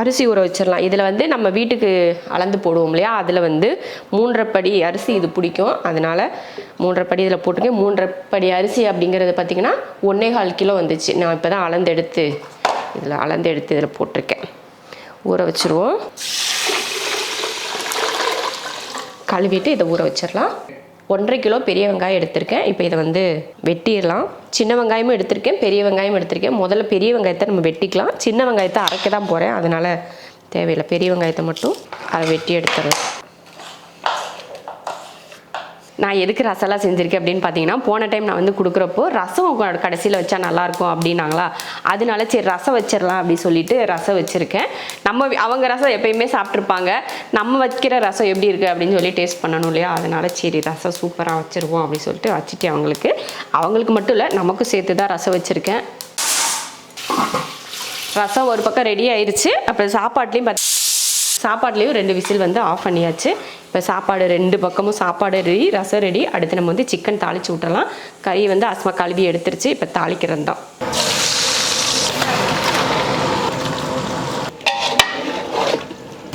அரிசி ஊற வச்சிடலாம் இதில் வந்து நம்ம வீட்டுக்கு அளந்து போடுவோம் இல்லையா? அதில் வந்து மூன்றரை படி அரிசி இது பிடிக்கும். அதனால் மூன்றரை படி இதில் போட்டிருக்கேன். மூன்றரை படி அரிசி அப்படிங்கிறது பார்த்திங்கன்னா ஒன்றே கால் கிலோ வந்துச்சு. நான் இப்போ தான் அளந்து எடுத்து இதில் அளந்து எடுத்து இதில் போட்டிருக்கேன். ஊற வச்சுருவோம். கழுவிட்டு இதை ஊற வச்சிடலாம் ஒன்றரை கிலோ பெரிய வெங்காயம் எடுத்திருக்கேன். இப்போ இதை வந்து வெட்டிடலாம். சின்ன வெங்காயமும் எடுத்திருக்கேன். பெரிய வெங்காயமும் எடுத்திருக்கேன். முதல்ல பெரிய வெங்காயத்தை நம்ம வெட்டிக்கலாம். சின்ன வெங்காயத்தை அரைக்க தான் போகிறேன் அதனால் தேவையில்லை. பெரிய வெங்காயத்தை மட்டும் அதை வெட்டி எடுத்துடலாம். நான் எதுக்கு ரசம்லாம் செஞ்சுருக்கேன் அப்படின்னு பார்த்தீங்கன்னா போன டைம் நான் வந்து கொடுக்குறப்போ ரசம் கடைசியில் வச்சா நல்லாயிருக்கும் அப்படின்னாங்களா? அதனால சரி ரசம் வச்சிடலாம் அப்படின்னு சொல்லிட்டு ரசம் வச்சுருக்கேன். நம்ம அவங்க ரசம் எப்பயுமே சாப்பிட்ருப்பாங்க நம்ம வைக்கிற ரசம் எப்படி இருக்குது அப்படின்னு சொல்லி டேஸ்ட் பண்ணணும் இல்லையா? அதனால சரி ரசம் சூப்பராக வச்சுருவோம் அப்படின்னு சொல்லிட்டு வச்சுட்டு அவங்களுக்கு. அவங்களுக்கு மட்டும் இல்லை நமக்கும் சேர்த்து தான் ரசம் வச்சுருக்கேன். ரசம் ஒரு பக்கம் ரெடி ஆயிடுச்சு அப்புறம் சாப்பாட்லேயும் பார்த்து சாப்பாட்லேயும் ரெண்டு விசில் வந்து ஆஃப் பண்ணியாச்சு. இப்போ சாப்பாடு ரெண்டு பக்கமும் சாப்பாடு ரெடி ரசம் ரெடி. அடுத்து நம்ம வந்து சிக்கன் தாளிச்சு விட்டுறலாம் கறி வந்து அஸ்மா கழுவி எடுத்துருச்சு. இப்போ தாளிக்கிறது தான்.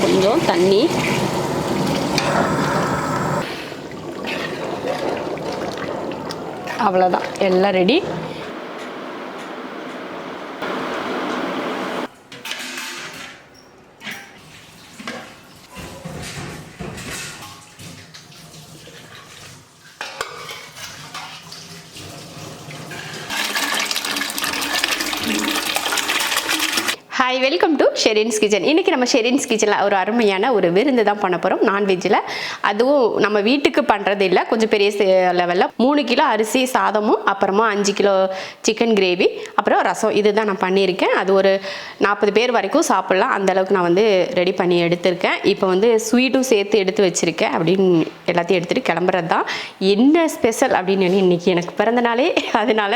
கொஞ்சம் தண்ணி. அவ்வளோதான் எல்லாம் ready. Hi welcome to Sherin's kitchen இன்றைக்கி நம்ம ஷெரின்ஸ் கிச்சனில் ஒரு அருமையான ஒரு விருந்து தான் பண்ண போகிறோம் நான்வெஜ்ஜில் அதுவும் நம்ம வீட்டுக்கு பண்ணுறது இல்லை. கொஞ்சம் பெரிய லெவலில் மூணு கிலோ அரிசி சாதமும் அப்புறமா அஞ்சு கிலோ சிக்கன் கிரேவி அப்புறம் ரசம். இதுதான் நான் பண்ணியிருக்கேன். அது ஒரு நாற்பது பேர் வரைக்கும் சாப்பிட்லாம். அந்த அளவுக்கு நான் வந்து ரெடி பண்ணி எடுத்திருக்கேன். இப்போ வந்து ஸ்வீட்டும் சேர்த்து எடுத்து வச்சுருக்கேன். அப்படின்னு எல்லாத்தையும் எடுத்துகிட்டு கிளம்புறது தான். என்ன ஸ்பெஷல் அப்படின்னு இன்றைக்கி எனக்கு பிறந்த நாளே. அதனால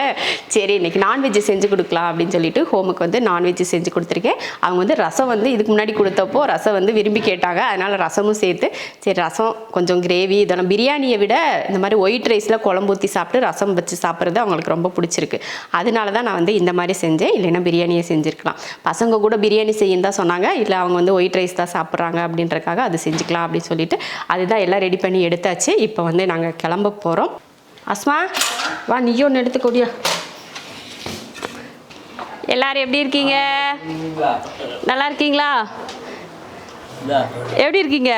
சரி இன்னைக்கு நான்வெஜ் செஞ்சு கொடுக்கலாம் அப்படின்னு சொல்லிட்டு ஹோமுக்கு வந்து நான்வெஜ் செஞ்சு கொடுத்துருக்கேன். அவங்க வந்து ரசம் வந்து இதுக்கு முன்னாடி கொடுத்தப்போ ரசம் வந்து விரும்பி கேட்டாங்க. அதனால் ரசமும் சேர்த்து சரி ரசம் கொஞ்சம் கிரேவி இதெல்லாம் பிரியாணியை விட இந்த மாதிரி ஒயிட் ரைஸில் குழம்பு ஊற்றி சாப்பிட்டு ரசம் வச்சு சாப்பிட்றது அவங்களுக்கு ரொம்ப பிடிச்சிருக்கு. அதனால தான் நான் வந்து இந்த மாதிரி செஞ்சேன். இல்லைன்னா பிரியாணியை செஞ்சுருக்கலாம். பசங்க கூட பிரியாணி செய்யும் தான் சொன்னாங்க. இல்லை அவங்க வந்து ஒயிட் ரைஸ் தான் சாப்பிட்றாங்க அப்படின்றக்காக அது செஞ்சுக்கலாம் அப்படின்னு சொல்லிட்டு அதுதான் எல்லாம் ரெடி பண்ணி எடுத்தாச்சு. இப்போ வந்து நாங்கள் கிளம்ப போகிறோம் அஸ்மா வா நீயும் ஒன்று எடுத்துக்கோடியா எல்லாரும் எப்படி இருக்கீங்க? நல்லா இருக்கீங்களா? எப்படி இருக்கீங்க?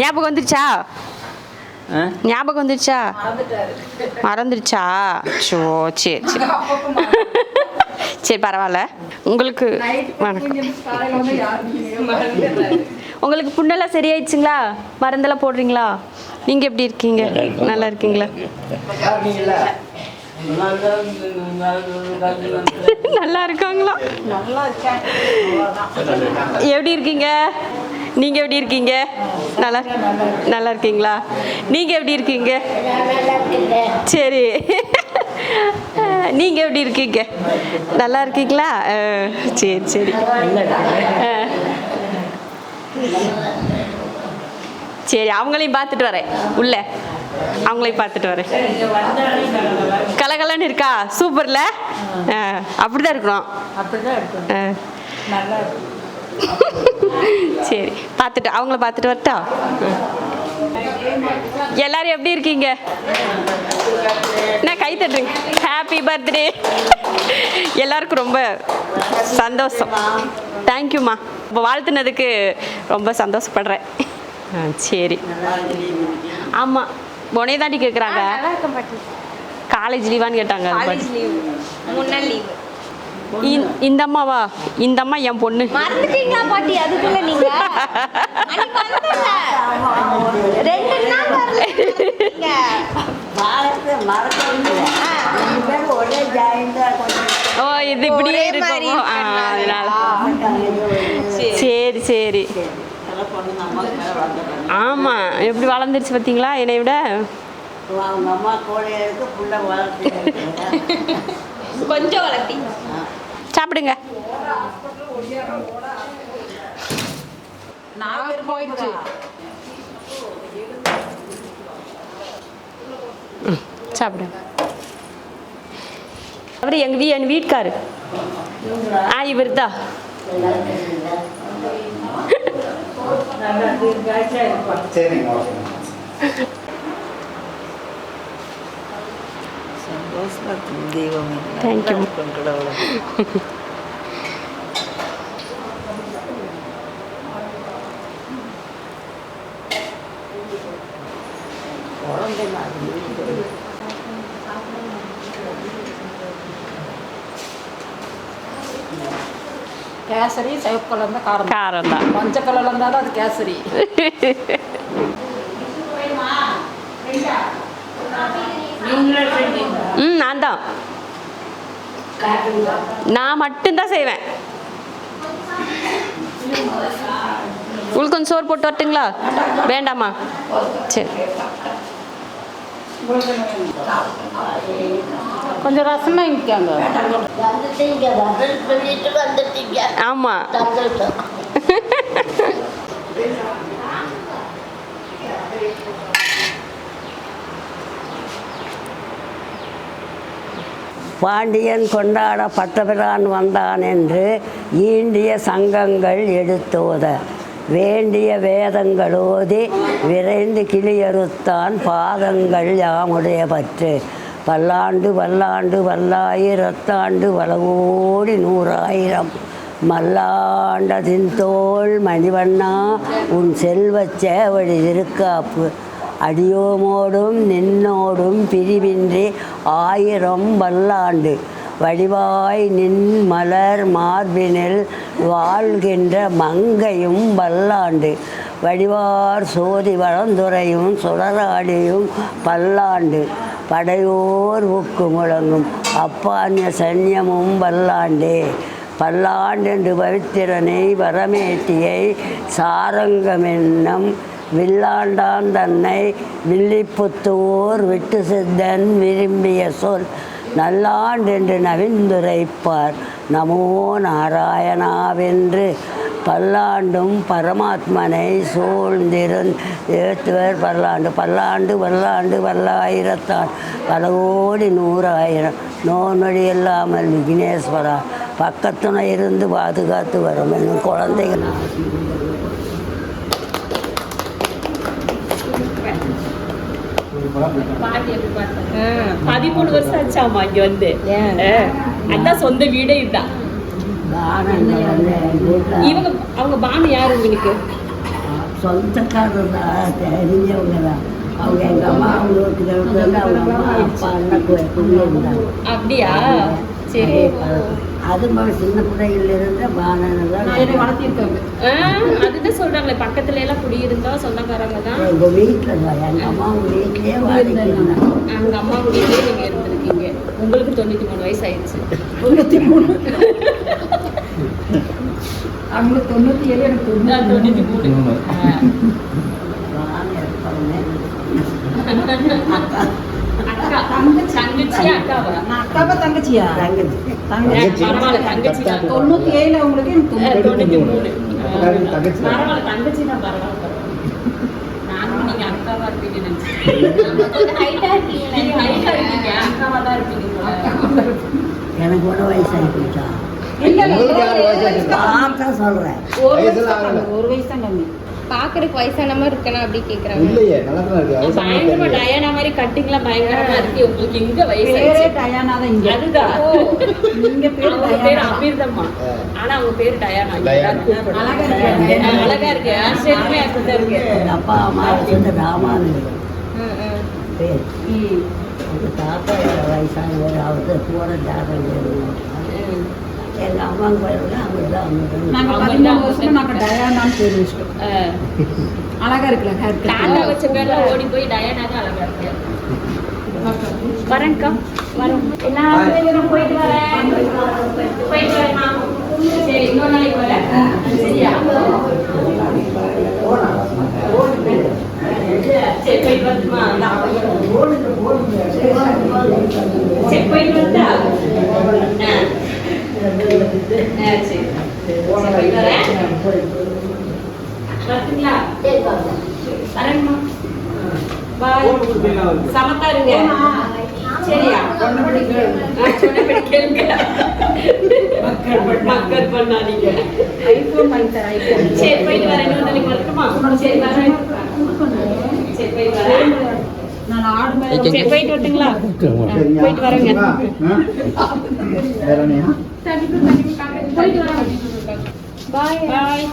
ஞாபகம் வந்துருச்சா? ஞாபகம் வந்துருச்சா? மறந்துருச்சா? ஷோ சரி சரி. சரி பரவாயில்ல. உங்களுக்கு வணக்கம். உங்களுக்கு புண்ணெல்லாம் சரியாயிடுச்சுங்களா? மருந்தெல்லாம் போடுறீங்களா? நீங்கள் எப்படி இருக்கீங்க? நல்லா இருக்கீங்களா? நல்லா இருக்காங்களா? எப்படி இருக்கீங்க? நீங்க எப்படி இருக்கீங்க? நல்லா நல்லா இருக்கீங்களா? நீங்க எப்படி இருக்கீங்க? சரி. நீங்க எப்படி இருக்கீங்க? நல்லா இருக்கீங்களா? சரி சரி. சரி அவங்களையும் பார்த்துட்டு வரேன். உள்ள. அவங்களையும் பார்த்துட்டு வரேன். கலகலன்னு இருக்கா? சூப்பர்ல. அப்படிதான் இருக்கணும். சரி பார்த்துட்டு அவங்கள பார்த்துட்டு வரட்டா? எல்லாரும் எப்படி இருக்கீங்க? என்ன கை தட்டுறீங்க ஹாப்பி பர்த்டே எல்லாருக்கும் ரொம்ப சந்தோஷம். தேங்க்யூம்மா வாழ்த்துனதுக்கு ரொம்ப சந்தோஷப்படுறேன். ஆ சரி. ஆமாம் உனைய தாண்டி கேட்குறாங்க காலேஜ் லீவான்னு கேட்டாங்க இந்த- அம்மாவா? இந்த அம்மா என் பொண்ணு. மறந்துட்டீங்களா பாட்டி? அதுக்குள்ள நீங்க? ரெண்டு நாள் வரல. ஓ இது இப்படியே இருக்கும்? அதனால. சரி. சரி சில பொண்ணு அம்மாவுக்கு மேலே வந்துடுறாங்க ஆமா எப்படி வளர்ந்துருச்சு பார்த்தீங்களா என்னை விட? கொஞ்சம் வளர்த்தி. சாப்பிடுங்க. போயிடுச்சு. சாப்பிடுங்க. அவர் எங்கள் வீ என் வீட்டுக்காரு. ஆ இவர் தான் சரிங்க ஓகே சந்தோஷமா தெய்வமே Thank you. கடவுளை கேசரி சிவப்பு கலர்ந்த காரம். காரம் தான். மஞ்சள் கலர்ல இருந்தாலும் அது கேசரி. ம் நான் தான். நான் மட்டும்தான் செய்வேன். உங்களுக்கு கொஞ்சம் சோறு போட்டு வரட்டுங்களா? வேண்டாமா? சரி. கொஞ்சம் ரசமா வந்துட்டீங்க ஆமாம் பாண்டியன் கொண்டாட பட்டபிரான் வந்தான் என்று ஈண்டிய சங்கங்கள் எடுத்தோத. வேண்டிய வேதங்கள் ஓதி விரைந்து கிளியறுத்தான் பாதங்கள் யாமுடைய பற்று பல்லாண்டு வல்லாண்டு வல்லாயிரத்தாண்டு வளவோடி நூறாயிரம். மல்லாண்டதின் தோல் மணிவண்ணா உன் செல்வ சேவடி இருக்காப்பு. அடியோமோடும் நின்னோடும் பிரிவின்றி ஆயிரம் வல்லாண்டு. வடிவாய் நின் மலர் மார்பினில் வாழ்கின்ற மங்கையும் வல்லாண்டு. வடிவார் சோதி வளந்துரையும் சுடராடியும் பல்லாண்டு. படையோர் ஊக்கு முழங்கும். அப்பான்ய சன்னியமும் வல்லாண்டே பல்லாண்டென்று பவித்திரனை வரமேட்டியை சாரங்கமென்னும் வில்லாண்டான் தன்னை வில்லிப்புத்தூர் விட்டு சித்தன் விரும்பிய சொல். நல்லாண்டென்று நவிந்துரைப்பார். நமோ நாராயணாவென்று பல்லாண்டும் பரமாத்மனை சூழ்ந்திருந் ஏத்துவர் பல்லாண்டு. பல்லாண்டு பல்லாண்டு வல்லாயிரத்தான். பல கோடி நூறாயிரம். நோய் இல்லாமல் விக்னேஸ்வரா. பக்கத்துணை இருந்து பாதுகாத்து வரும் என் குழந்தைகள். பதிமூணு வருஷம் ஆச்சாமா இங்க வந்து. அதான் சொந்த வீடே இதுதான் இவங்க அவங்க பானு யாரு உங்களுக்கு சொந்தக்காரர் தான் தெரிஞ்சவங்க தான் அவங்க எங்கள் அம்மா அவங்க வந்து அவங்க அம்மா அப்பா அண்ணன் குடியிருந்தாங்க அப்படியா? சரி. அது மாதிரி சின்ன பிள்ளைகள் இருந்த பானனை தான் வளர்த்திருக்காங்க அதுதான் சொல்றாங்களே பக்கத்துல எல்லாம் குடியிருந்தா சொந்தக்காரங்க தான். எங்கள் வீட்டில் தான் எங்கள் அம்மா அவங்க வீட்லேயே வாழ்ந்துருந்தாங்க அவங்க அம்மா வீட்டிலே நீங்க இருந்திருக்கீங்க. உங்களுக்கு தொண்ணூத்தி மூணு வயசு ஆயிடுச்சு. தொண்ணூத்தி மூணு. அவங்களுக்கு தொண்ணூத்தி ஏழு எனக்கு ஆ, தொண்ணூத்தி மூணு ஆ. அக்கா தங்கச்சி அக்காவா? நான் அக்காவா தங்கச்சியா? தங்கச்சி. தொண்ணூத்தி ஏழு அவங்களுக்கு எனக்கு தொண்ணூத்தி மூணு. பரவாயில்ல தங்கச்சி தான் பரவாயில்ல. நானும் நீங்க அக்காவா நினைச்சேன். இருப்பீங்க போல. எனக்கு ஒரு வயசாகி போச்சா? சொல்கிறேன் ஒரு வயசு வயசு தான் கம்மி பாக்குறதுக்கு வயசான மாதிரி இருக்கணும் அப்படி கேக்குறாங்க. இல்லையே நல்லா தான் இருக்கு பயங்கரமா. டயானா மாதிரி கட்டிங்லாம் பயங்கரமா இருக்கு. உங்களுக்கு எங்க பேரே வயசாச்சு டயானா தான் இங்க. அதுதான். நீங்க பேர் அவங்க பேர் அமிர்தம்மா. ஆனா அவங்க பேர் டயானா. அழகா இருக்கு. ஆ, அழகா இருக்கு. ஆச்சரியமே அப்படிதான் இருக்கு. அப்பா அம்மா ம், ம். பேர் தாத்தா வயசானவர் அவருக்கு பூர ஜாதகம் ம். எங்கள் அம்மாவுக்கு பேர் அவங்க தான் நாங்க அவங்க பதிமூணு வருஷமா நாங்க டயானான்னு பேர் வச்சிட்டோம் ஆ. அழகா இருக்குல்ல ஹேர் தாத்தா வச்ச பேர்ல ஓடி போய் டயானா தான் அழகா இருக்கு. வரேன்க்கா. எல்லாரும் போயிட்டு வரேன். போயிட்டு சரி இன்னொரு நாளைக்கு வரேன். சரியா? சரி போயிட்டு வரட்டுமா? சரி போயிட்டு வரட்டா ஆ. ஆ, சரி சரி போயிட்டு வரேன் வரட்டுங்களா வரேங்கம்மா பாய் சமத்தா இருங்க சரியா சொன்னபடி கேளுங்க ஆ, சொன்னபடி கேளுங்க மக்கள் பண்ணாதீங்க ஐபோன் வாங்கி தரேன் ஐபோன் சரி போயிட்டு வரேன் இன்னொரு நாளைக்கு வரட்டுமா சரி வரேன் சரி போயிட்டு வரேன் நான் ஆடு மேல சரி போயிட்டு வரட்டுங்களா. போயிட்டு வரேங்க. போயிட்டு வரேன் பாய் பாய்